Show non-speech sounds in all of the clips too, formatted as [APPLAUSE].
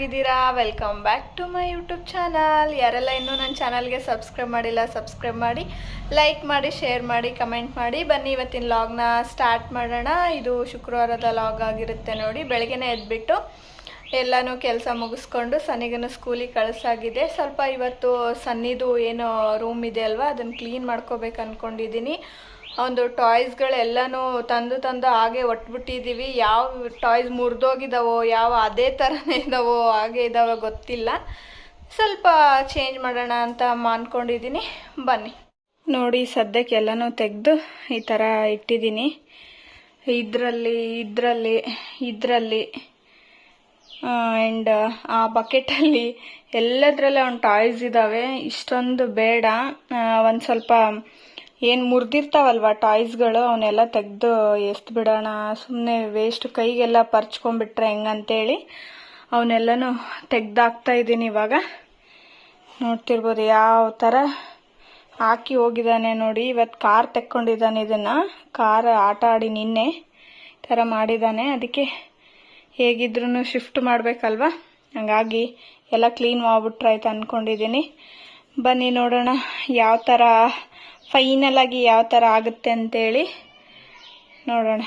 ಚೆನ್ನಾಗಿದ್ದೀರಾ welcome back to my YouTube channel ಯಾರೆಲ್ಲ ಇನ್ನೂ ನನ್ನ ಚಾನಲ್ಗೆ ಸಬ್ಸ್ಕ್ರೈಬ್ ಮಾಡಿಲ್ಲ ಸಬ್ಸ್ಕ್ರೈಬ್ ಮಾಡಿ ಲೈಕ್ ಮಾಡಿ ಶೇರ್ ಮಾಡಿ ಕಮೆಂಟ್ ಮಾಡಿ, ಬನ್ನಿ ಇವತ್ತಿನ ಲಾಗ್ನ ಸ್ಟಾರ್ಟ್ ಮಾಡೋಣ. ಇದು ಶುಕ್ರವಾರದ ಲಾಗ್ ಆಗಿರುತ್ತೆ ನೋಡಿ. ಬೆಳಗ್ಗೆನೇ ಎದ್ಬಿಟ್ಟು ಎಲ್ಲನೂ ಕೆಲಸ ಮುಗಿಸ್ಕೊಂಡು ಸನ್ನಿಗನ ಸ್ಕೂಲಿಗೆ ಕಳಿಸಾಗಿದೆ. ಸ್ವಲ್ಪ ಇವತ್ತು ಸನ್ನಿದು ಏನು ರೂಮ್ ಇದೆ ಅಲ್ವಾ? ಅದನ್ನು ಕ್ಲೀನ್ ಮಾಡ್ಕೋಬೇಕು ಅಂದ್ಕೊಂಡಿದ್ದೀನಿ ಒಂದು ಟಾಯ್ಸ್ಗಳೆಲ್ಲನೂ ತಂದು ತಂದು ಹಾಗೆ ಒಟ್ಬಿಟ್ಟಿದ್ದೀವಿ ಯಾವ ಟಾಯ್ಸ್ ಮುರಿದೋಗಿದ್ದಾವೋ ಯಾವ ಅದೇ ಥರನೇ ಇದ್ದಾವೋ ಹಾಗೆ ಇದ್ದಾವೋ ಗೊತ್ತಿಲ್ಲ. ಸ್ವಲ್ಪ ಚೇಂಜ್ ಮಾಡೋಣ ಅಂತ ಅಂದ್ಕೊಂಡಿದ್ದೀನಿ ಬನ್ನಿ. ನೋಡಿ, ಸದ್ಯಕ್ಕೆ ಎಲ್ಲನೂ ತೆಗೆದು ಈ ಥರ ಇಟ್ಟಿದ್ದೀನಿ ಇದರಲ್ಲಿ ಇದರಲ್ಲಿ ಇದರಲ್ಲಿ ಆ್ಯಂಡ್ ಆ ಬಕೆಟಲ್ಲಿ ಎಲ್ಲದರಲ್ಲೇ ಒಂದು ಟಾಯ್ಸ್ ಇದ್ದಾವೆ ಇಷ್ಟೊಂದು ಬೇಡ. ಒಂದು ಸ್ವಲ್ಪ ಏನು ಮುರಿದಿರ್ತಾವಲ್ವ ಟಾಯ್ಸ್ಗಳು ಅವನ್ನೆಲ್ಲ ತೆಗೆದು ಎಸ್ದು ಬಿಡೋಣ ಸುಮ್ಮನೆ ವೇಸ್ಟ್ ಕೈಗೆಲ್ಲ ಪರ್ಚ್ಕೊಂಡ್ಬಿಟ್ರೆ ಹೆಂಗಂತೇಳಿ ಅವನ್ನೆಲ್ಲನೂ ತೆಗ್ದಾಕ್ತಾ ಇದ್ದೀನಿ ಇವಾಗ. ನೋಡ್ತಿರ್ಬೋದು ಯಾವ ಥರ ಹಾಕಿ ಹೋಗಿದ್ದಾನೆ ನೋಡಿ. ಇವತ್ತು ಕಾರ್ ತೆಕ್ಕೊಂಡಿದ್ದಾನೆ ಇದನ್ನು. ಕಾರ್ ಆಟ ಆಡಿ ನಿನ್ನೆ ಥರ ಮಾಡಿದ್ದಾನೆ ಅದಕ್ಕೆ ಹೇಗಿದ್ರೂ ಶಿಫ್ಟ್ ಮಾಡಬೇಕಲ್ವ? ಹಂಗಾಗಿ ಎಲ್ಲ ಕ್ಲೀನ್ ಮಾಡ್ಬಿಟ್ರೆ ಆಯ್ತು ಅಂದ್ಕೊಂಡಿದ್ದೀನಿ ಬನ್ನಿ ನೋಡೋಣ ಯಾವ ಥರ ಫೈನಲ್ ಆಗಿ ಯಾವ ಥರ ಆಗುತ್ತೆ ಅಂತೇಳಿ ನೋಡೋಣ.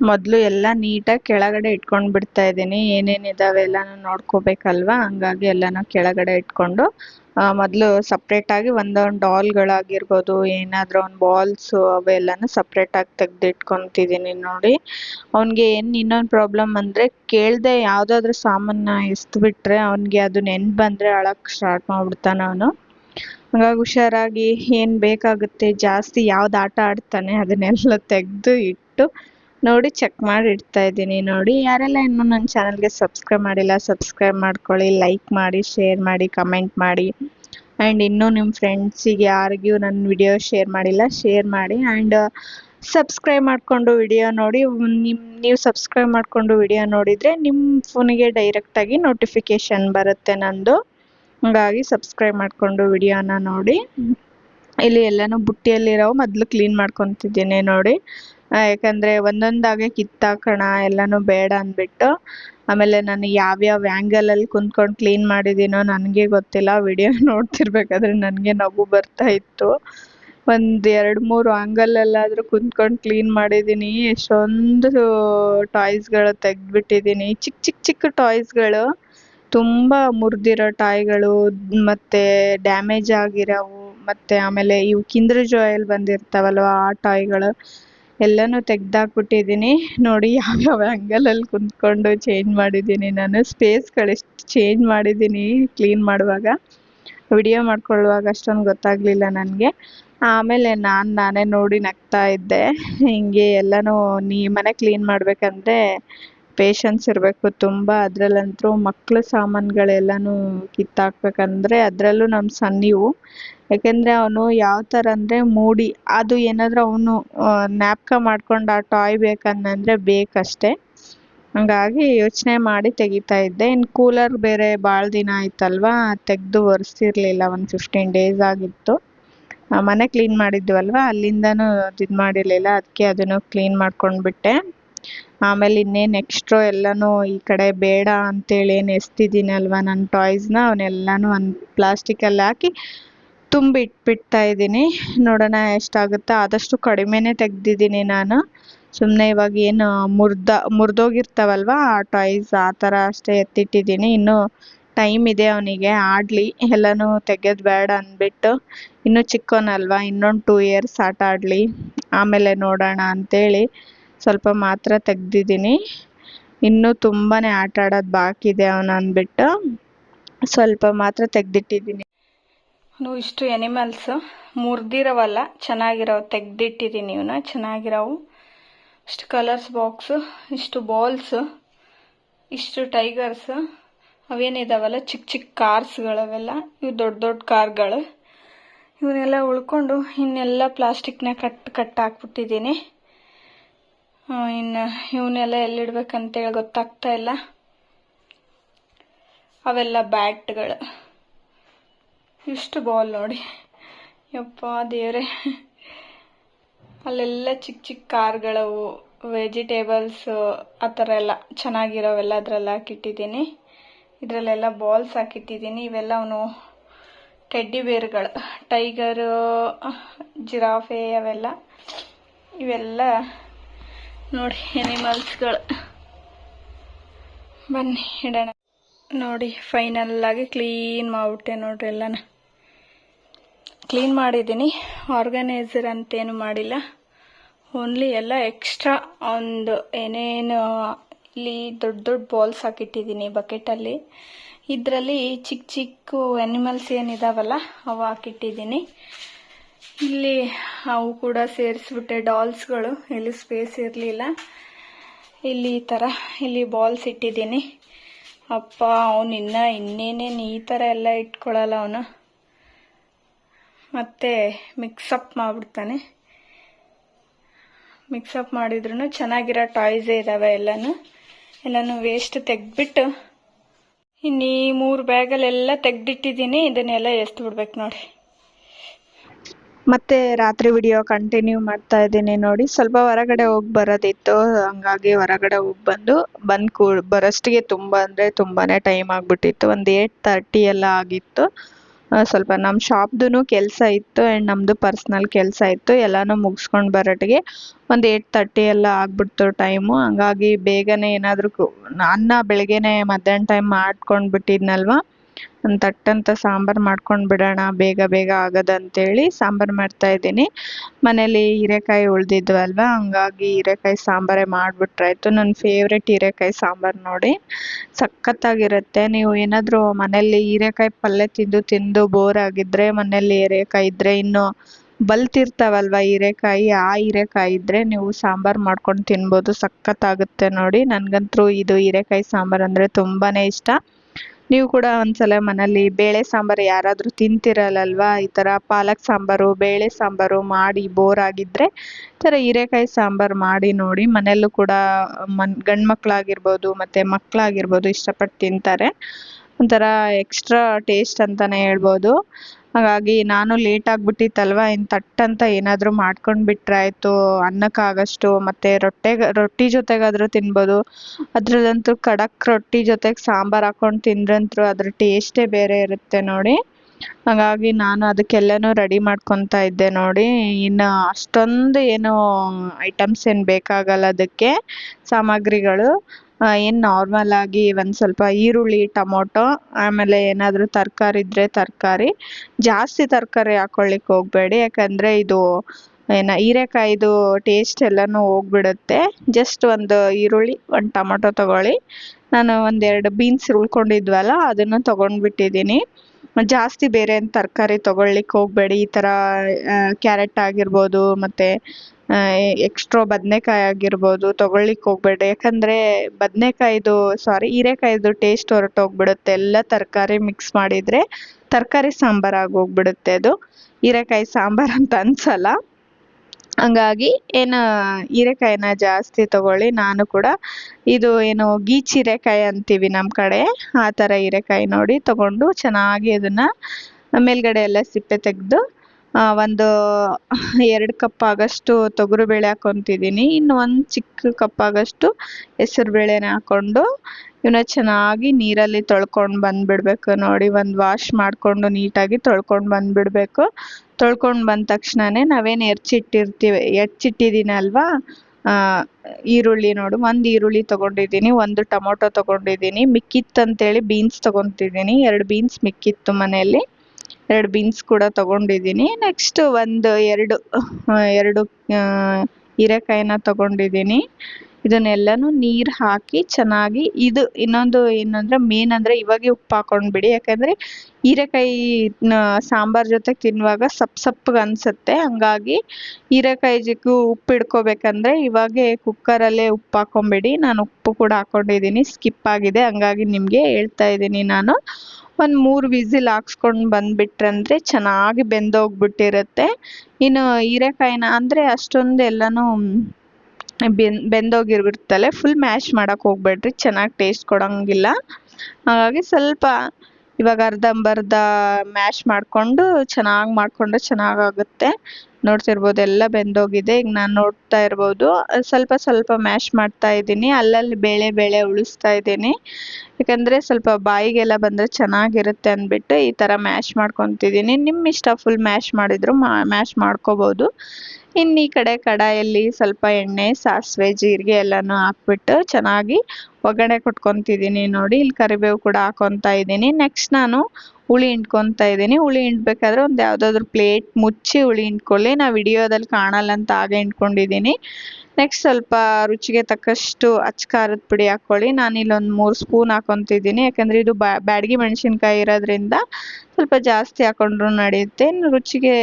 ಮೊದಲು ಎಲ್ಲ ನೀಟಾಗಿ ಕೆಳಗಡೆ ಇಟ್ಕೊಂಡು ಬಿಡ್ತಾ ಇದ್ದೀನಿ. ಏನೇನಿದಾವೆ ಎಲ್ಲನೂ ನೋಡ್ಕೋಬೇಕಲ್ವಾ? ಹಂಗಾಗಿ ಎಲ್ಲನೂ ಕೆಳಗಡೆ ಇಟ್ಕೊಂಡು ಮೊದಲು ಸಪ್ರೇಟಾಗಿ ಒಂದೊಂದು ಡಾಲ್ಗಳಾಗಿರ್ಬೋದು ಏನಾದರೂ ಒಂದು ಬಾಲ್ಸು ಅವೆಲ್ಲನೂ ಸಪ್ರೇಟಾಗಿ ತೆಗ್ದು ಇಟ್ಕೊತಿದ್ದೀನಿ ನೋಡಿ. ಅವನಿಗೆ ಏನು ಇನ್ನೊಂದು ಪ್ರಾಬ್ಲಮ್ ಅಂದರೆ, ಕೇಳದೆ ಯಾವುದಾದ್ರೂ ಸಾಮಾನ ಎಸ್ದುಬಿಟ್ರೆ ಅವನಿಗೆ ಅದು ನೆನ್ಪು ಬಂದರೆ ಅಳಕ್ಕೆ ಸ್ಟಾರ್ಟ್ ಮಾಡ್ಬಿಡ್ತಾನೆ ಅವನು. ಹಾಗಾಗಿ ಹುಷಾರಾಗಿ ಏನು ಬೇಕಾಗುತ್ತೆ, ಜಾಸ್ತಿ ಯಾವ್ದು ಆಟ ಆಡ್ತಾನೆ ಅದನ್ನೆಲ್ಲ ತೆಗೆದು ಇಟ್ಟು ನೋಡಿ ಚೆಕ್ ಮಾಡಿ ಇಡ್ತಾ ಇದ್ದೀನಿ ನೋಡಿ. ಯಾರೆಲ್ಲ ಇನ್ನೂ ನನ್ನ ಚಾನಲ್ಗೆ ಸಬ್ಸ್ಕ್ರೈಬ್ ಮಾಡಿಲ್ಲ ಸಬ್ಸ್ಕ್ರೈಬ್ ಮಾಡ್ಕೊಳ್ಳಿ ಲೈಕ್ ಮಾಡಿ ಶೇರ್ ಮಾಡಿ ಕಮೆಂಟ್ ಮಾಡಿ. ಆ್ಯಂಡ್ ಇನ್ನೂ ನಿಮ್ಮ ಫ್ರೆಂಡ್ಸಿಗೆ ಯಾರಿಗೂ ನನ್ನ ವಿಡಿಯೋ ಶೇರ್ ಮಾಡಿಲ್ಲ ಶೇರ್ ಮಾಡಿ. ಆ್ಯಂಡ್ ಸಬ್ಸ್ಕ್ರೈಬ್ ಮಾಡಿಕೊಂಡು ವಿಡಿಯೋ ನೋಡಿ. ನಿಮ್ಮ ನೀವು ಸಬ್ಸ್ಕ್ರೈಬ್ ಮಾಡಿಕೊಂಡು ವಿಡಿಯೋ ನೋಡಿದರೆ ನಿಮ್ಮ ಫೋನಿಗೆ ಡೈರೆಕ್ಟಾಗಿ ನೋಟಿಫಿಕೇಷನ್ ಬರುತ್ತೆ ನಂದು. ಹಾಗಾಗಿ ಸಬ್ಸ್ಕ್ರೈಬ್ ಮಾಡಿಕೊಂಡು ವಿಡಿಯೋನ ನೋಡಿ. ಇಲ್ಲಿ ಎಲ್ಲನೂ ಬುಟ್ಟಿಯಲ್ಲಿರೋ ಮೊದಲು ಕ್ಲೀನ್ ಮಾಡ್ಕೊತಿದ್ದೀನಿ ನೋಡಿ. ಯಾಕಂದರೆ ಒಂದೊಂದಾಗೆ ಕಿತ್ತಾಕೋಣ, ಎಲ್ಲನೂ ಬೇಡ ಅಂದ್ಬಿಟ್ಟು. ಆಮೇಲೆ ನಾನು ಯಾವ್ಯಾವ ಆ್ಯಂಗಲಲ್ಲಿ ಕುಂತ್ಕೊಂಡು ಕ್ಲೀನ್ ಮಾಡಿದ್ದೀನೋ ನನಗೆ ಗೊತ್ತಿಲ್ಲ. ವಿಡಿಯೋ [LAUGHS] ನೋಡ್ತಿರ್ಬೇಕಾದ್ರೆ ನನಗೆ ನಗು ಬರ್ತಾ ಇತ್ತು. ಒಂದು ಎರಡು ಮೂರು ಆ್ಯಂಗಲಲ್ಲಾದರೂ ಕುಂತ್ಕೊಂಡು ಕ್ಲೀನ್ ಮಾಡಿದ್ದೀನಿ. ಎಷ್ಟೊಂದು ಟಾಯ್ಸ್ಗಳು ತೆಗೆದ್ಬಿಟ್ಟಿದ್ದೀನಿ. ಚಿಕ್ಕ ಚಿಕ್ಕ ಚಿಕ್ಕ ಟಾಯ್ಸ್ಗಳು ತುಂಬ ಮುರಿದಿರೋ ಟಾಯ್ಗಳು ಮತ್ತು ಡ್ಯಾಮೇಜ್ ಆಗಿರೋವು, ಮತ್ತು ಆಮೇಲೆ ಇವು ಕಿಂಡರ್ ಜಾಯಲ್ಲಿ ಬಂದಿರ್ತಾವಲ್ವ ಆ ಟಾಯ್ಗಳು ಎಲ್ಲನೂ ತೆಗ್ದಾಕ್ಬಿಟ್ಟಿದ್ದೀನಿ ನೋಡಿ ಯಾವ್ಯಾವ ಆ್ಯಂಗಲಲ್ಲಿ ಕುಂತ್ಕೊಂಡು ಚೇಂಜ್ ಮಾಡಿದ್ದೀನಿ ನಾನು. ಸ್ಪೇಸ್ಗಳೆಷ್ಟು ಚೇಂಜ್ ಮಾಡಿದ್ದೀನಿ ಕ್ಲೀನ್ ಮಾಡುವಾಗ. ವಿಡಿಯೋ ಮಾಡ್ಕೊಳ್ಳುವಾಗ ಅಷ್ಟೊಂದು ಗೊತ್ತಾಗಲಿಲ್ಲ ನನಗೆ. ಆಮೇಲೆ ನಾನು ನಾನೇ ನೋಡಿ ನಗ್ತಾ ಇದ್ದೆ. ಹಿಂಗೆ ಎಲ್ಲನೂ ನೀ ಮನೆ ಕ್ಲೀನ್ ಮಾಡಬೇಕಂದ್ರೆ ಪೇಷನ್ಸ್ ಇರಬೇಕು, ತುಂಬ ಅದರಲ್ಲಂತೂ ಮಕ್ಳ ಸಾಮಾನುಗಳೆಲ್ಲನೂ ಕಿತ್ತಾಕ್ಬೇಕಂದ್ರೆ ಅದರಲ್ಲೂ ನಮ್ಮ ಸನ್ನಿವು ಯಾಕೆಂದರೆ ಅವನು ಯಾವ ಥರ ಅಂದರೆ ಮೂಡಿ, ಅದು ಏನಾದರೂ ಅವನು ಜ್ಞಾಪಕ ಮಾಡ್ಕೊಂಡು ಆ ಟಾಯ್ ಬೇಕಂದ್ರೆ ಬೇಕಷ್ಟೇ. ಹಂಗಾಗಿ ಯೋಚನೆ ಮಾಡಿ ತೆಗಿತಾ ಇದ್ದೆ. ಇನ್ನು ಕೂಲರ್ ಬೇರೆ ಭಾಳ ದಿನ ಆಯ್ತಲ್ವಾ, ತೆಗೆದು ಒರೆಸಿರ್ಲಿಲ್ಲ, ಒಂದು ಫಿಫ್ಟೀನ್ ಡೇಸ್ ಆಗಿತ್ತು. ಮನೆ ಕ್ಲೀನ್ ಮಾಡಿದ್ವಲ್ವ, ಅಲ್ಲಿಂದನೂ ಇದು ಮಾಡಿರಲಿಲ್ಲ ಅದಕ್ಕೆ ಅದನ್ನು ಕ್ಲೀನ್ ಮಾಡ್ಕೊಂಡ್ಬಿಟ್ಟೆ. ಆಮೇಲೆ ಇನ್ನೇನು ಎಕ್ಸ್ಟ್ರಾ ಎಲ್ಲನೂ ಈ ಕಡೆ ಬೇಡ ಅಂತೇಳಿ ಏನು ಎಸ್ತಿದ್ದೀನಲ್ವ ನನ್ನ ಟಾಯ್ಸ್ನ ಅವನ್ನೆಲ್ಲನೂ ಒಂದು ಪ್ಲಾಸ್ಟಿಕಲ್ಲಿ ಹಾಕಿ ತುಂಬಿ ಇಟ್ಬಿಡ್ತಾ ಇದ್ದೀನಿ. ನೋಡೋಣ ಎಷ್ಟಾಗುತ್ತೋ. ಆದಷ್ಟು ಕಡಿಮೆನೇ ತೆಗ್ದಿದ್ದೀನಿ ನಾನು. ಸುಮ್ಮನೆ ಇವಾಗ ಏನು ಮುರ್ದ, ಮುರಿದೋಗಿರ್ತಾವಲ್ವ ಆ ಟಾಯ್ಸ್ ಆ ಥರ ಅಷ್ಟೇ ಎತ್ತಿಟ್ಟಿದ್ದೀನಿ. ಇನ್ನೂ ಟೈಮ್ ಇದೆ ಅವನಿಗೆ, ಆಡಲಿ. ಎಲ್ಲನೂ ತೆಗೆಯೋದು ಬೇಡ ಅಂದ್ಬಿಟ್ಟು. ಇನ್ನೂ ಚಿಕ್ಕವನಲ್ವ, ಇನ್ನೊಂದು ಟೂ ಇಯರ್ಸ್ ಆಟ ಆಡಲಿ. ಆಮೇಲೆ ನೋಡೋಣ ಅಂತೇಳಿ. ಸ್ವಲ್ಪ ಮಾತ್ರ ತೆಗ್ದಿದ್ದೀನಿ. ಇನ್ನೂ ತುಂಬಾ ಆಟ ಆಡೋದು ಬಾಕಿ ಇದೆ ಅವನು ಅಂದ್ಬಿಟ್ಟು. ಸ್ವಲ್ಪ ಮಾತ್ರ ತೆಗ್ದಿಟ್ಟಿದ್ದೀನಿ. ನೀವು ಇಷ್ಟು ಎನಿಮಲ್ಸು ಮುರಿದಿರೋವಲ್ಲ, ಚೆನ್ನಾಗಿರೋ ತೆಗ್ದಿಟ್ಟಿದ್ದೀನಿ ಇವನ್ನ ಚೆನ್ನಾಗಿರೋವು. ಇಷ್ಟು ಕಲರ್ಸ್ ಬಾಕ್ಸು ಇಷ್ಟು ಬಾಲ್ಸು ಇಷ್ಟು ಟೈಗರ್ಸು ಅವೇನಿದಾವಲ್ಲ, ಚಿಕ್ಕ ಚಿಕ್ಕ ಕಾರ್ಸ್ಗಳವೆಲ್ಲ ಇವು ದೊಡ್ಡ ದೊಡ್ಡ ಕಾರ್ಗಳು ಇವನ್ನೆಲ್ಲ ಉಳ್ಕೊಂಡು ಇನ್ನೆಲ್ಲ ಪ್ಲಾಸ್ಟಿಕ್ನ ಕಟ್ ಕಟ್ ಹಾಕ್ಬಿಟ್ಟಿದ್ದೀನಿ ಇನ್ನು ಇವನ್ನೆಲ್ಲ ಎಲ್ಲಿಡ್ಬೇಕಂತೇಳಿ ಗೊತ್ತಾಗ್ತಾ ಇಲ್ಲ. ಅವೆಲ್ಲ ಬ್ಯಾಟ್ಗಳು. ಇಷ್ಟು ಬಾಲ್ ನೋಡಿ. ಯಪ್ಪ ದೇವ್ರೆ. ಅಲ್ಲೆಲ್ಲ ಚಿಕ್ಕ ಚಿಕ್ಕ ಕಾರ್ಗಳವು, ವೆಜಿಟೇಬಲ್ಸು, ಆ ಥರ ಎಲ್ಲ ಚೆನ್ನಾಗಿರೋವೆಲ್ಲ ಅದರಲ್ಲಿ ಹಾಕಿಟ್ಟಿದ್ದೀನಿ. ಇದರಲ್ಲೆಲ್ಲ ಬಾಲ್ಸ್ ಹಾಕಿಟ್ಟಿದ್ದೀನಿ. ಇವೆಲ್ಲ ಅವನು ಟೆಡ್ಡಿ ಬೇರ್ಗಳು, ಟೈಗರು, ಜಿರಾಫೆ ಅವೆಲ್ಲ. ಇವೆಲ್ಲ ನೋಡಿ ಎನಿಮಲ್ಸ್ಗಳು ಬನ್ನಿ, ಇಡೋಣ. ನೋಡಿ ಫೈನಲ್ಲಾಗಿ ಕ್ಲೀನ್ ಮಾಡಿಬಿಟ್ಟೆ ನೋಡ್ರಿ ಎಲ್ಲನ. ಕ್ಲೀನ್ ಮಾಡಿದ್ದೀನಿ. ಆರ್ಗನೈಸರ್ ಅಂತೇನು ಮಾಡಿಲ್ಲ. ಓನ್ಲಿ ಎಲ್ಲ ಎಕ್ಸ್ಟ್ರಾ ಒಂದು ಏನೇನು ಇಲ್ಲಿ ದೊಡ್ಡ ದೊಡ್ಡ ಬಾಲ್ಸ್ ಹಾಕಿಟ್ಟಿದ್ದೀನಿ ಬಕೆಟಲ್ಲಿ ಇದರಲ್ಲಿ ಚಿಕ್ಕ ಚಿಕ್ಕ ಎನಿಮಲ್ಸ್ ಏನಿದಾವಲ್ಲ, ಅವು ಹಾಕಿಟ್ಟಿದ್ದೀನಿ. ಇಲ್ಲಿ ಅವು ಕೂಡ ಸೇರಿಸ್ಬಿಟ್ಟೆ ಡಾಲ್ಸ್ಗಳು. ಇಲ್ಲಿ ಸ್ಪೇಸ್ ಇರಲಿಲ್ಲ. ಇಲ್ಲಿ ಈ ಥರ ಇಲ್ಲಿ ಬಾಲ್ಸ್ ಇಟ್ಟಿದ್ದೀನಿ. ಅಪ್ಪ, ಅವನು ಇನ್ನ ಇನ್ನೇನೇನು ಈ ಥರ ಎಲ್ಲ ಇಟ್ಕೊಳ್ಳಲ್ಲ ಅವನು. ಮತ್ತೆ ಮಿಕ್ಸಪ್ ಮಾಡಿಬಿಡ್ತಾನೆ. ಮಿಕ್ಸಪ್ ಮಾಡಿದ್ರು ಚೆನ್ನಾಗಿರೋ ಟಾಯ್ಸೇ ಇದ್ದಾವೆ ಎಲ್ಲನೂ. ಎಲ್ಲನೂ ವೇಸ್ಟ್ ತೆಗೆದ್ಬಿಟ್ಟು ಇನ್ನು ಈ ಮೂರು ಬ್ಯಾಗಲ್ಲೆಲ್ಲ ತೆಗ್ದಿಟ್ಟಿದ್ದೀನಿ. ಇದನ್ನೆಲ್ಲ ಎಸ್ತು ಬಿಡ್ಬೇಕು ನೋಡಿ. ಮತ್ತೆ ರಾತ್ರಿ ವಿಡಿಯೋ ಕಂಟಿನ್ಯೂ ಮಾಡ್ತಾ ಇದ್ದೀನಿ ನೋಡಿ. ಸ್ವಲ್ಪ ಹೊರಗಡೆ ಹೋಗಿ ಬರೋದಿತ್ತು, ಹಂಗಾಗಿ ಹೊರಗಡೆ ಹೋಗಿ ಬಂದು ಬಂದು ಕೂ, ಬರೋಷ್ಟಿಗೆ ತುಂಬ ಅಂದರೆ ತುಂಬಾನೇ ಟೈಮ್ ಆಗಿಬಿಟ್ಟಿತ್ತು. ಒಂದು ಏಯ್ಟ್ ತರ್ಟಿ ಎಲ್ಲ ಆಗಿತ್ತು. ಸ್ವಲ್ಪ ನಮ್ಮ ಶಾಪ್ದು ಕೆಲಸ ಇತ್ತು ಆ್ಯಂಡ್ ನಮ್ಮದು ಪರ್ಸ್ನಲ್ ಕೆಲಸ ಇತ್ತು. ಎಲ್ಲನೂ ಮುಗಿಸ್ಕೊಂಡು ಬರೋಟಿಗೆ ಒಂದು ಏಯ್ಟ್ ತರ್ಟಿ ಎಲ್ಲ ಆಗ್ಬಿಡ್ತು ಟೈಮು ಹಂಗಾಗಿ ಬೇಗನೆ ಏನಾದರೂ ಅನ್ನ ಬೆಳಗ್ಗೆನೆ ಮಧ್ಯಾಹ್ನ ಟೈಮ್ ಮಾಡ್ಕೊಂಡು ಬಿಟ್ಟಿದ್ನಲ್ವ ಒಂದು ತಟ್ಟಂತ ಸಾಂಬಾರು ಮಾಡ್ಕೊಂಡು ಬಿಡೋಣ, ಬೇಗ ಬೇಗ ಆಗೋದಂತೇಳಿ ಸಾಂಬಾರು ಮಾಡ್ತಾ ಇದ್ದೀನಿ. ಮನೇಲಿ ಹೀರೆಕಾಯಿ ಅಲ್ವಾ ಹಂಗಾಗಿ ಹೀರೆಕಾಯಿ ಸಾಂಬಾರೇ ಮಾಡಿಬಿಟ್ರಾಯ್ತು. ನನ್ನ ಫೇವ್ರೆಟ್ ಹೀರೆಕಾಯಿ ಸಾಂಬಾರು ನೋಡಿ. ಸಖತ್ತಾಗಿರುತ್ತೆ. ನೀವು ಏನಾದರೂ ಮನೇಲಿ ಹೀರೆಕಾಯಿ ಪಲ್ಯ ತಿಂದು ತಿಂದು ಬೋರ್ ಆಗಿದ್ರೆ, ಮನೇಲಿ ಹೀರೆಕಾಯಿ ಇದ್ರೆ ಇನ್ನು ಬಲ್ತಿರ್ತಾವಲ್ವ ಹೀರೆಕಾಯಿ? ಆ ಹೀರೆಕಾಯಿ ಇದ್ರೆ ನೀವು ಸಾಂಬಾರು ಮಾಡ್ಕೊಂಡು ತಿನ್ಬೋದು. ಸಖತ್ತಾಗುತ್ತೆ ನೋಡಿ. ನನಗಂತೂ ಇದು ಹೀರೆಕಾಯಿ ಸಾಂಬಾರು ಅಂದರೆ ತುಂಬಾನೇ ಇಷ್ಟ. ನೀವು ಕೂಡ ಒಂದ್ಸಲ ಮನೇಲಿ ಬೇಳೆ ಸಾಂಬಾರು ಯಾರಾದರೂ ತಿಂತಿರಲ್ಲಲ್ವಾ ಈ ಥರ ಪಾಲಕ್ ಸಾಂಬಾರು, ಬೇಳೆ ಸಾಂಬಾರು ಮಾಡಿ ಬೋರ್ ಆಗಿದ್ರೆ ಈ ಥರ ಹೀರೆಕಾಯಿ ಸಾಂಬಾರು ಮಾಡಿ ನೋಡಿ ಮನೆಯಲ್ಲೂ ಕೂಡ ಮನ್ ಗಂಡು ಮಕ್ಕಳಾಗಿರ್ಬೋದು ಮತ್ತು ಮಕ್ಕಳಾಗಿರ್ಬೋದು ಇಷ್ಟಪಟ್ಟು ತಿಂತಾರೆ. ಒಂಥರ ಎಕ್ಸ್ಟ್ರಾ ಟೇಸ್ಟ್ ಅಂತಲೇ ಹೇಳ್ಬೋದು. ಹಾಗಾಗಿ ನಾನು ಲೇಟ್ ಆಗಿಬಿಟ್ಟಿತ್ತಲ್ವ? ಇನ್ನು ತಟ್ಟಂತ ಏನಾದರೂ ಮಾಡ್ಕೊಂಡು ಬಿಟ್ರೆ ಆಯಿತು. ಅನ್ನಕ್ಕಾಗಷ್ಟು ಮತ್ತು ರೊಟ್ಟೆಗೆ ರೊಟ್ಟಿ ಜೊತೆಗಾದರೂ ತಿನ್ಬೋದು. ಅದರಲ್ಲಂತೂ ಖಡಕ್ ರೊಟ್ಟಿ ಜೊತೆಗೆ ಸಾಂಬಾರು ಹಾಕ್ಕೊಂಡು ತಿಂದ್ರಂತೂ ಅದ್ರ ಟೇಸ್ಟೇ ಬೇರೆ ಇರುತ್ತೆ ನೋಡಿ. ಹಾಗಾಗಿ ನಾನು ಅದಕ್ಕೆಲ್ಲನೂ ರೆಡಿ ಮಾಡ್ಕೊತಾ ಇದ್ದೆ ನೋಡಿ. ಇನ್ನು ಅಷ್ಟೊಂದು ಏನು ಐಟಮ್ಸ್ ಏನು ಬೇಕಾಗಲ್ಲ ಅದಕ್ಕೆ. ಸಾಮಗ್ರಿಗಳು ಏನು ನಾರ್ಮಲ್ ಆಗಿ ಒಂದು ಸ್ವಲ್ಪ ಈರುಳ್ಳಿ, ಟೊಮೊಟೊ, ಆಮೇಲೆ ಏನಾದರೂ ತರಕಾರಿ ಇದ್ದರೆ ತರಕಾರಿ. ಜಾಸ್ತಿ ತರಕಾರಿ ಹಾಕ್ಕೊಳ್ಳಿಕ್ಕೆ ಹೋಗಬೇಡಿ. ಯಾಕಂದರೆ ಇದು, ಏನು, ಹೀರೆಕಾಯಿದು ಟೇಸ್ಟ್ ಎಲ್ಲನೂ ಹೋಗ್ಬಿಡುತ್ತೆ. ಜಸ್ಟ್ ಒಂದು ಈರುಳ್ಳಿ, ಒಂದು ಟೊಮೊಟೊ ತಗೊಳ್ಳಿ. ನಾನು ಒಂದೆರಡು ಬೀನ್ಸ್ ಉಳ್ಕೊಂಡಿದ್ವಲ್ಲ ಅದನ್ನು ತೊಗೊಂಡ್ಬಿಟ್ಟಿದ್ದೀನಿ. ಜಾಸ್ತಿ ಬೇರೆ ತರಕಾರಿ ತೊಗೊಳ್ಲಿಕ್ಕೆ ಹೋಗಬೇಡಿ. ಈ ಥರ ಕ್ಯಾರೆಟ್ ಆಗಿರ್ಬೋದು ಮತ್ತು ಎಕ್ಸ್ಟ್ರಾ ಬದನೇಕಾಯಿ ಆಗಿರ್ಬೋದು ತೊಗೊಳ್ಲಿಕ್ಕೆ ಹೋಗಬೇಡಿ ಯಾಕಂದರೆ ಬದನೆಕಾಯ್ದು ಸಾರಿ ಹೀರೆಕಾಯ್ದು ಟೇಸ್ಟ್ ಹೊರಟೋಗ್ಬಿಡುತ್ತೆ ಎಲ್ಲ ತರಕಾರಿ ಮಿಕ್ಸ್ ಮಾಡಿದರೆ ತರಕಾರಿ ಸಾಂಬಾರು ಆಗೋಗ್ಬಿಡುತ್ತೆ ಅದು. ಹೀರೆಕಾಯಿ ಸಾಂಬಾರು ಅಂತ ಅನ್ಸಲ್ಲ. ಹಂಗಾಗಿ ಏನು ಹೀರೆಕಾಯಿನ ಜಾಸ್ತಿ ತಗೊಳ್ಳಿ, ನಾನು ಕೂಡ ಇದು ಏನು ಗೀಚ್ ಹೀರೆಕಾಯಿ ಅಂತೀವಿ ನಮ್ಮ ಕಡೆ, ಆ ಥರ ಹೀರೆಕಾಯಿ ನೋಡಿ ತಗೊಂಡು ಚೆನ್ನಾಗಿ ಅದನ್ನು ಮೇಲ್ಗಡೆ ಎಲ್ಲ ಸಿಪ್ಪೆ ತೆಗೆದು ಒಂದು ಎರಡು ಕಪ್ ಆಗಷ್ಟು ತೊಗರಿಬೇಳೆ ಹಾಕ್ಕೊತಿದ್ದೀನಿ ಇನ್ನು ಒಂದು ಚಿಕ್ಕ ಕಪ್ ಆಗಷ್ಟು ಹೆಸರುಬೇಳೆನ ಹಾಕ್ಕೊಂಡು ಇವನ್ನ ಚೆನ್ನಾಗಿ ನೀರಲ್ಲಿ ತೊಳ್ಕೊಂಡು ಬಂದುಬಿಡ್ಬೇಕು. ನೋಡಿ, ಒಂದು ವಾಶ್ ಮಾಡಿಕೊಂಡು ನೀಟಾಗಿ ತೊಳ್ಕೊಂಡು ಬಂದುಬಿಡ್ಬೇಕು. ತೊಳ್ಕೊಂಡು ಬಂದ ತಕ್ಷಣವೇ ನಾವೇನು ಹೆಚ್ಚಿಟ್ಟಿರ್ತೀವಿ ಹೆಚ್ಚಿಟ್ಟಿದ್ದೀನಿ ಅಲ್ವಾ? ಈರುಳ್ಳಿ ನೋಡು, ಒಂದು ಈರುಳ್ಳಿ ತೊಗೊಂಡಿದ್ದೀನಿ, ಒಂದು ಟೊಮೊಟೊ ತೊಗೊಂಡಿದ್ದೀನಿ ಮಿಕ್ಕಿತ್ತಂತೇಳಿ ಬೀನ್ಸ್ ತೊಗೊತಿದ್ದೀನಿ. ಎರಡು ಬೀನ್ಸ್ ಮಿಕ್ಕಿತ್ತು ಮನೆಯಲ್ಲಿ. ಎರಡು ಬೀನ್ಸ್ ಕೂಡ ತೊಗೊಂಡಿದ್ದೀನಿ. ನೆಕ್ಸ್ಟ್ ಒಂದು ಎರಡು ಎರಡು ಹೀರೆಕಾಯಿನ ತೊಗೊಂಡಿದ್ದೀನಿ. ಇದನ್ನೆಲ್ಲನೂ ನೀರು ಹಾಕಿ ಚೆನ್ನಾಗಿ ಇದು ಇನ್ನೊಂದು ಏನಂದರೆ ಮೇನ್ ಅಂದರೆ ಇವಾಗೆ ಉಪ್ಪು ಹಾಕೊಂಡ್ಬಿಡಿ. ಯಾಕಂದರೆ ಹೀರೆಕಾಯಿ ಸಾಂಬಾರ್ ಜೊತೆ ತಿನ್ನುವಾಗ ಸಪ್ ಸಪ್ಪಗೆ ಅನಿಸುತ್ತೆ. ಹಂಗಾಗಿ ಹೀರೆಕಾಯಿ ಜಿಗ್ಗು ಉಪ್ಪು ಹಿಡ್ಕೋಬೇಕಂದ್ರೆ ಇವಾಗೆ ಕುಕ್ಕರಲ್ಲೇ ಉಪ್ಪು ಹಾಕ್ಕೊಂಬಿಡಿ ನಾನು ಉಪ್ಪು ಕೂಡ ಹಾಕೊಂಡಿದ್ದೀನಿ. ಸ್ಕಿಪ್ ಆಗಿದೆ. ಹಂಗಾಗಿ ನಿಮಗೆ ಹೇಳ್ತಾ ಇದ್ದೀನಿ ನಾನು. ಒಂದು ಮೂರು ವಿಸಿಲ್ ಹಾಕ್ಸ್ಕೊಂಡು ಬಂದುಬಿಟ್ರಂದ್ರೆ ಚೆನ್ನಾಗಿ ಬೆಂದೋಗ್ಬಿಟ್ಟಿರುತ್ತೆ. ಇನ್ನು ಹೀರೆಕಾಯಿನ ಅಂದರೆ ಅಷ್ಟೊಂದು ಎಲ್ಲನೂ ಬೆನ್ ಬೆಂದೋಗಿರ್ಬಿಡ್ತಲೆ ಫುಲ್ ಮ್ಯಾಶ್ ಮಾಡೋಕೆ ಹೋಗ್ಬೇಡ್ರಿ, ಚೆನ್ನಾಗಿ ಟೇಸ್ಟ್ ಕೊಡೋಂಗಿಲ್ಲ. ಹಾಗಾಗಿ ಸ್ವಲ್ಪ ಇವಾಗ ಅರ್ಧಂಬರ್ಧ ಮ್ಯಾಶ್ ಮಾಡಿಕೊಂಡು, ಚೆನ್ನಾಗಿ ಮಾಡಿಕೊಂಡ್ರೆ ಚೆನ್ನಾಗಾಗುತ್ತೆ. ನೋಡ್ತಿರ್ಬೋದು, ಎಲ್ಲ ಬೆಂದೋಗಿದೆ. ಈಗ ನಾನು ನೋಡ್ತಾ ಇರ್ಬೋದು. ಸ್ವಲ್ಪ ಸ್ವಲ್ಪ ಮ್ಯಾಶ್ ಮಾಡ್ತಾ ಇದ್ದೀನಿ. ಅಲ್ಲಲ್ಲಿ ಬೇಳೆ ಬೇಳೆ ಉಳಿಸ್ತಾ ಇದ್ದೀನಿ. ಯಾಕಂದರೆ ಸ್ವಲ್ಪ ಬಾಯಿಗೆಲ್ಲ ಬಂದರೆ ಚೆನ್ನಾಗಿರುತ್ತೆ ಅಂದ್ಬಿಟ್ಟು ಈ ಥರ ಮ್ಯಾಶ್ ಮಾಡ್ಕೊತಿದ್ದೀನಿ. ನಿಮ್ಮ ಇಷ್ಟ ಫುಲ್ ಮ್ಯಾಶ್ ಮಾಡಿದ್ರು ಮ್ಯಾಶ್ ಮಾಡ್ಕೋಬೋದು. ಇನ್ನು ಈ ಕಡೆ ಕಡಾಯಲ್ಲಿ ಸ್ವಲ್ಪ ಎಣ್ಣೆ, ಸಾಸಿವೆ, ಜೀರಿಗೆ ಎಲ್ಲನೂ ಹಾಕ್ಬಿಟ್ಟು ಚೆನ್ನಾಗಿ ಒಗ್ಗರಣೆ ಕೊಟ್ಕೊತಿದ್ದೀನಿ ನೋಡಿ. ಇಲ್ಲಿ ಕರಿಬೇವು ಕೂಡ ಹಾಕೊತಾ ಇದ್ದೀನಿ. ನೆಕ್ಸ್ಟ್ ನಾನು ಹುಳಿ ಹಿಂಡ್ಕೊತಾ ಇದ್ದೀನಿ. ಹುಳಿ ಹಿಂಡ್ಬೇಕಾದ್ರೆ ಒಂದು ಯಾವುದಾದ್ರೂ ಪ್ಲೇಟ್ ಮುಚ್ಚಿ ಹುಳಿ ಹಿಂಡ್ಕೊಳ್ಳಿ. ನಾವು ವಿಡಿಯೋದಲ್ಲಿ ಕಾಣಲ್ಲ ಅಂತ ಹಾಗೆ ಹಿಂಡ್ಕೊಂಡಿದ್ದೀನಿ. ನೆಕ್ಸ್ಟ್ ಸ್ವಲ್ಪ ರುಚಿಗೆ ತಕ್ಕಷ್ಟು ಅಚ್ಚ ಖಾರದ ಪುಡಿ ಹಾಕ್ಕೊಳ್ಳಿ ನಾನು ಇಲ್ಲೊಂದು ಮೂರು ಸ್ಪೂನ್ ಹಾಕೊತಿದ್ದೀನಿ. ಯಾಕಂದರೆ ಇದು ಬ್ಯಾಡಗಿ ಮೆಣಸಿನಕಾಯಿ ಇರೋದ್ರಿಂದ ಸ್ವಲ್ಪ ಜಾಸ್ತಿ ಹಾಕೊಂಡ್ರು ನಡೆಯುತ್ತೆ. ರುಚಿಗೆ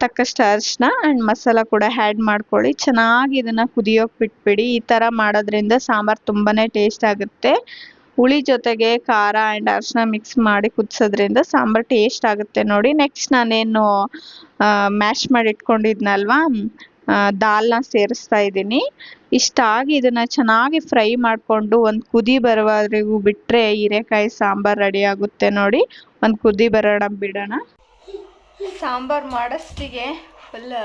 ತಕ್ಕಷ್ಟು ಅರಿಶಿನ ಆ್ಯಂಡ್ ಮಸಾಲ ಕೂಡ ಆ್ಯಡ್ ಮಾಡ್ಕೊಳ್ಳಿ. ಚೆನ್ನಾಗಿ ಇದನ್ನು ಕುದಿಯೋಕೆ ಬಿಟ್ಬಿಡಿ. ಈ ಥರ ಮಾಡೋದ್ರಿಂದ ಸಾಂಬಾರು ತುಂಬಾ ಟೇಸ್ಟ್ ಆಗುತ್ತೆ. ಹುಳಿ ಜೊತೆಗೆ ಖಾರ ಆ್ಯಂಡ್ ಅರಶಿನ ಮಿಕ್ಸ್ ಮಾಡಿ ಕುದಿಸೋದ್ರಿಂದ ಸಾಂಬಾರು ಟೇಸ್ಟ್ ಆಗುತ್ತೆ ನೋಡಿ. ನೆಕ್ಸ್ಟ್ ನಾನೇನು ಮ್ಯಾಶ್ ಮಾಡಿ ಇಟ್ಕೊಂಡಿದ್ನಲ್ವಾ? ದಾಲ್ನ ಸೇರಿಸ್ತಾ ಇದ್ದೀನಿ. ಇಷ್ಟಾಗಿ ಇದನ್ನು ಚೆನ್ನಾಗಿ ಫ್ರೈ ಮಾಡಿಕೊಂಡು ಒಂದು ಕುದಿ ಬರೋವರೆಗೂ ಬಿಟ್ಟರೆ ಹೀರೆಕಾಯಿ ಸಾಂಬಾರು ರೆಡಿ ಆಗುತ್ತೆ ನೋಡಿ. ಒಂದು ಕುದಿ ಬರೋಣ ಬಿಡೋಣ. ಸಾಂಬಾರು ಮಾಡೋಷ್ಟಿಗೆ ಫುಲ್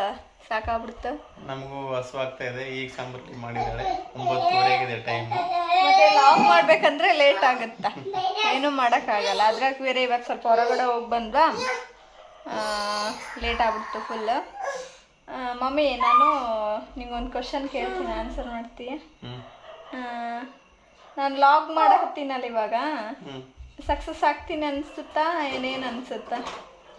ಸಾಕಾಗ್ಬಿಡ್ತು ನಮಗೂ ಹಸುವಾಗ್ತಾ ಇದೆ. ಈಗ ಸಾಂಬಾರು ಮಾಡಿದ್ದಾಳೆ ಒಂಬತ್ತುವರೆಗಿದೆ ಟೈಮ್ ಮತ್ತೆ ಲಾಗ್ ಮಾಡ್ಬೇಕಂದ್ರೆ ಲೇಟ್ ಆಗುತ್ತಾ. ಏನು ಮಾಡೋಕ್ಕಾಗಲ್ಲ. ಅದ್ರಾಗ ಬೇರೆ ಇವಾಗ ಸ್ವಲ್ಪ ಹೊರಗಡೆ ಹೋಗಿ ಬಂದ್ವಾ? ಲೇಟ್ ಆಗ್ಬಿಡ್ತು ಫುಲ್ ಮಮ್ಮಿ ನಾನು ನಿಂಗೊಂದು ಕ್ವಶನ್ ಕೇಳ್ತೀನಿ ಆನ್ಸರ್ ಮಾಡ್ತೀಯ? ನಾನು ಲಾಗ್ ಮಾಡಕತ್ತೀನಲ್ಲ ಇವಾಗ? ಸಕ್ಸಸ್ ಆಗ್ತೀನಿ ಅನ್ಸುತ್ತಾ ಏನೇನು ಅನ್ಸುತ್ತಾ?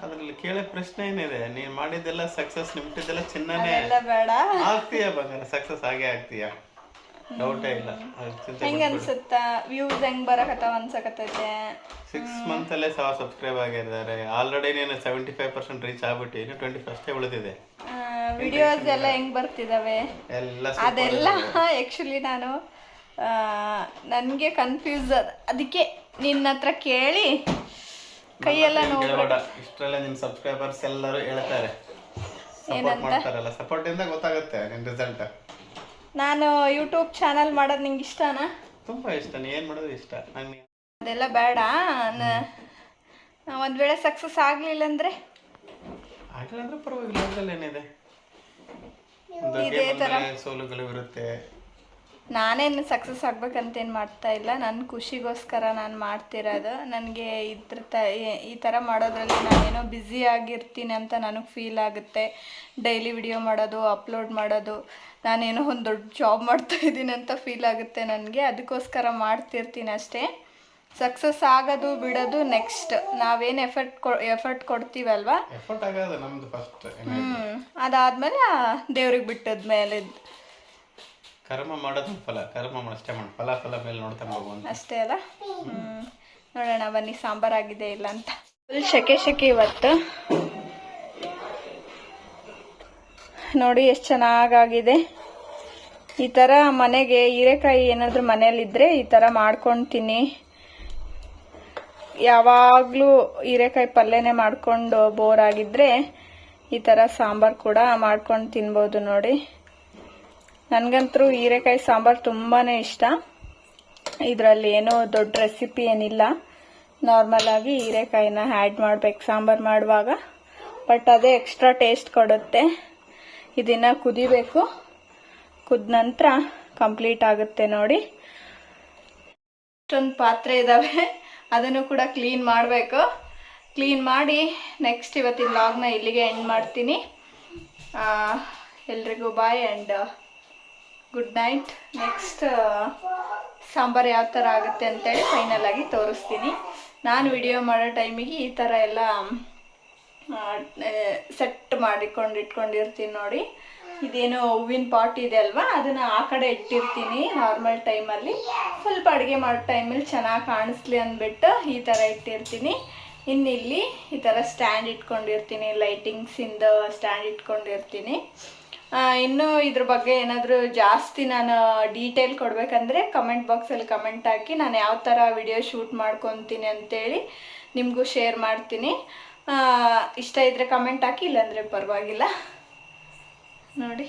ಅದ್ರಲ್ಲಿ ಕೇಳೋ ಪ್ರಶ್ನೆ ಏನಿದೆ? ನೀನ್ ಮಾಡಿದ್ದೆಲ್ಲ ಸಕ್ಸಸ್ ನಿಮ್ಟಿದ್ದೆಲ್ಲ ಚಿನ್ನನೇ ಎಲ್ಲ ಬೇಡ. ಆಗ್ತೀಯ ಬಂಗಾರ? ಸಕ್ಸಸ್ ಆಗೇ ಆಗ್ತೀಯ? ಡೌಟೇ ಇಲ್ಲ. ಹೆಂಗ ಅನ್ಸುತ್ತಾ? ವ್ಯೂಸ್ ಹೆಂಗ್ ಬರಕತ್ತಾವ ಅನ್ಸಕತ್ತೈತೆ? ಸಿಕ್ಸ್ ಮಂತ್ ಅಲ್ಲೇ ಸಾವಿರ ಸಬ್ಸ್ಕ್ರೈಬ್ ಆಗಿದ್ದಾರೆ. ಆಲ್ರೆಡಿ ನೀನು ಸೆವೆಂಟಿ ಫೈವ್ ಪರ್ಸೆಂಟ್ ರೀಚ್ ಆಗ್ಬಿಟ್ಟು. ಇನ್ನು ಟ್ವೆಂಟಿ ಫಸ್ಟೇ ಉಳಿದಿದೆ. ವಿಡಿಯೋಸ್ ಎಲ್ಲ ಹೆಂಗ್ ಬರ್ತಿದಾವೆ? ಎಲ್ಲ ಅದೆಲ್ಲ ಆ್ಯಕ್ಚುಲಿ ನಾನು ನನಗೆ ಕನ್ಫ್ಯೂಸ್ ಅದಕ್ಕೆ ನಿನ್ನ ಹತ್ರ ಕೇಳಿ ಕೈಯೆಲ್ಲ ನೋವು. ಹೇಳ್ಬೇಡ ಇಷ್ಟರಲ್ಲೇ ನಿನ್ ಸಬ್ಸ್ಕ್ರೈಬರ್ಸ್ ಎಲ್ಲರೂ ಹೇಳ್ತಾರೆ. ಸಪೋರ್ಟ್ ಮಾಡ್ತಾರಲ್ಲ ಸಪೋರ್ಟ್ ಇಂದ ಗೊತ್ತಾಗುತ್ತೆ ನಿಮ್ ರಿಸಲ್ಟ್ ನಾನು ಯೂಟ್ಯೂಬ್ ಚಾನಲ್ ಮಾಡೋದು ನಿಂಗೆ ಇಷ್ಟನಾ? ತುಂಬಾ ಇಷ್ಟ. ನೀ ಏನ್ ಮಾಡೋದು ಇಷ್ಟ? ನಂಗೆ ಅದೆಲ್ಲ ಬೇಡ. ಒಂದ್ ವೇಳೆ ಸಕ್ಸಸ್ ಆಗಲಿಲ್ಲ ಅಂದ್ರೆ? ಆಗಲಿಲ್ಲ ಅಂದ್ರೆ ಪರವಾಗಿಲ್ಲ. ಅದ್ರಲ್ಲಿ ಏನಿದೆ ಸೋಲುಗಳು ಇರುತ್ತೆ. ನಾನೇನು ಸಕ್ಸಸ್ ಆಗ್ಬೇಕಂತೇನು ಮಾಡ್ತಾ ಇಲ್ಲ. ನನ್ನ ಖುಷಿಗೋಸ್ಕರ ನಾನು ಮಾಡ್ತಿರೋದು. ನನಗೆ ಇದ್ರ ತ ಈ- ಥರ ಮಾಡೋದ್ರಲ್ಲಿ ನಾನೇನೋ ಬ್ಯುಸಿ ಆಗಿರ್ತೀನಿ ಅಂತ ನನಗೆ ಫೀಲ್ ಆಗುತ್ತೆ. ಡೈಲಿ ವಿಡಿಯೋ ಮಾಡೋದು ಅಪ್ಲೋಡ್ ಮಾಡೋದು ನಾನೇನೋ ಒಂದು ದೊಡ್ಡ ಜಾಬ್ ಮಾಡ್ತಾ ಇದ್ದೀನಿ ಅಂತ ಫೀಲ್ ಆಗುತ್ತೆ ನನಗೆ. ಅದಕ್ಕೋಸ್ಕರ ಮಾಡ್ತಿರ್ತೀನಿ ಅಷ್ಟೇ. ಸಕ್ಸಸ್ ಆಗೋದು ಬಿಡೋದು ನೆಕ್ಸ್ಟ್ ನಾವೇನು ಎಫರ್ಟ್ ಕೊ ಎಫರ್ಟ್ ಕೊಡ್ತೀವಲ್ವಾ? ಹ್ಞೂ ಅದಾದಮೇಲೆ ದೇವ್ರಿಗೆ ಬಿಟ್ಟದ ಮೇಲೆ ಕರ್ಮ ಮಾಡೋದು ಫಲ, ಕರ್ಮ ಅಷ್ಟೇ ಮಾಡಿ ಫಲ ಫಲ ಮೇಲೆ ನೋಡ್ತಾ ಭಗವಂತ ಅಷ್ಟೇ ಅಲ್ಲ. ನೋಡೋಣ, ಬನ್ನಿ ಸಾಂಬಾರಾಗಿದೆ ಇಲ್ಲ ಅಂತ. ಫುಲ್ ಶೆಕೆ ಶೆಕೆ ಇವತ್ತು. ನೋಡಿ, ಎಷ್ಟು ಚೆನ್ನಾಗಾಗಿದೆ. ಈ ಥರ ಮನೆಗೆ ಹೀರೆಕಾಯಿ ಏನಾದರೂ ಮನೇಲಿದ್ದರೆ ಈ ಥರ ಮಾಡ್ಕೊತೀನಿ. ಯಾವಾಗಲೂ ಹೀರೆಕಾಯಿ ಪಲ್ಯನೇ ಮಾಡಿಕೊಂಡು ಬೋರ್ ಆಗಿದ್ರೆ ಈ ಥರ ಸಾಂಬಾರು ಕೂಡ ಮಾಡ್ಕೊಂಡು ತಿನ್ಬೋದು ನೋಡಿ. ನನಗಂತೂ ಹೀರೆಕಾಯಿ ಸಾಂಬಾರು ತುಂಬಾ ಇಷ್ಟ. ಇದರಲ್ಲಿ ಏನೋ ದೊಡ್ಡ ರೆಸಿಪಿ ಏನಿಲ್ಲ. ನಾರ್ಮಲ್ ಆಗಿ ಹೀರೆಕಾಯಿನ ಆ್ಯಡ್ ಮಾಡ್ಬೇಕು, ಸಾಂಬಾರು ಮಾಡುವಾಗ. ಬಟ್ ಅದೇ ಎಕ್ಸ್ಟ್ರಾ ಟೇಸ್ಟ್ ಕೊಡುತ್ತೆ. ಇದನ್ನು ಕುದಿಬೇಕು. ಕುದ ನಂತರ ಕಂಪ್ಲೀಟ್ ಆಗುತ್ತೆ ನೋಡಿ. ಇಷ್ಟೊಂದು ಪಾತ್ರೆ ಇದ್ದಾವೆ ಅದನ್ನು ಕೂಡ ಕ್ಲೀನ್ ಮಾಡಬೇಕು. ಕ್ಲೀನ್ ಮಾಡಿ ನೆಕ್ಸ್ಟ್ ಇವತ್ತಿನ ಲಾಗ್ನ ಇಲ್ಲಿಗೆ ಎಂಡ್ ಮಾಡ್ತೀನಿ. ಎಲ್ರಿಗೂ bye and good night next sambar ಯಾವ ಥರ ಆಗುತ್ತೆ ಅಂತೇಳಿ ಫೈನಲ್ ಆಗಿ ತೋರಿಸ್ತೀನಿ. ನಾನು ವಿಡಿಯೋ ಮಾಡೋ ಟೈಮಿಗೆ ಈ ಥರ ಎಲ್ಲ ಸೆಟ್ ಮಾಡಿಕೊಂಡು ಇಟ್ಕೊಂಡಿರ್ತೀನಿ ನೋಡಿ. ಇದೇನು ಹೂವಿನ ಪಾಟ್ ಇದೆ ಅಲ್ವಾ? ಅದನ್ನು ಆ ಕಡೆ ಇಟ್ಟಿರ್ತೀನಿ ನಾರ್ಮಲ್ ಟೈಮಲ್ಲಿ ಸ್ವಲ್ಪ ಅಡುಗೆ ಮಾಡೋ ಟೈಮಲ್ಲಿ ಚೆನ್ನಾಗಿ ಕಾಣಿಸ್ಲಿ ಅಂದ್ಬಿಟ್ಟು ಈ ಥರ ಇಟ್ಟಿರ್ತೀನಿ. ಇನ್ನು ಇಲ್ಲಿ ಈ ಥರ ಸ್ಟ್ಯಾಂಡ್ ಇಟ್ಕೊಂಡಿರ್ತೀನಿ ಲೈಟಿಂಗ್ಸಿಂದ ಸ್ಟ್ಯಾಂಡ್ ಇಟ್ಕೊಂಡಿರ್ತೀನಿ. ಇನ್ನು ಇದ್ರ ಬಗ್ಗೆ ಏನಾದರೂ ಜಾಸ್ತಿ ನಾನು ಡೀಟೇಲ್ ಕೊಡಬೇಕಂದ್ರೆ ಕಮೆಂಟ್ ಬಾಕ್ಸಲ್ಲಿ ಕಮೆಂಟ್ ಹಾಕಿ ನಾನು ಯಾವ ಥರ ವಿಡಿಯೋ ಶೂಟ್ ಮಾಡ್ಕೊತೀನಿ ಅಂತೇಳಿ ನಿಮಗೂ ಶೇರ್ ಮಾಡ್ತೀನಿ. ಇಷ್ಟ ಇದ್ದರೆ ಕಮೆಂಟ್ ಹಾಕಿ ಇಲ್ಲಾಂದರೆ ಪರವಾಗಿಲ್ಲ. ನೋಡಿ.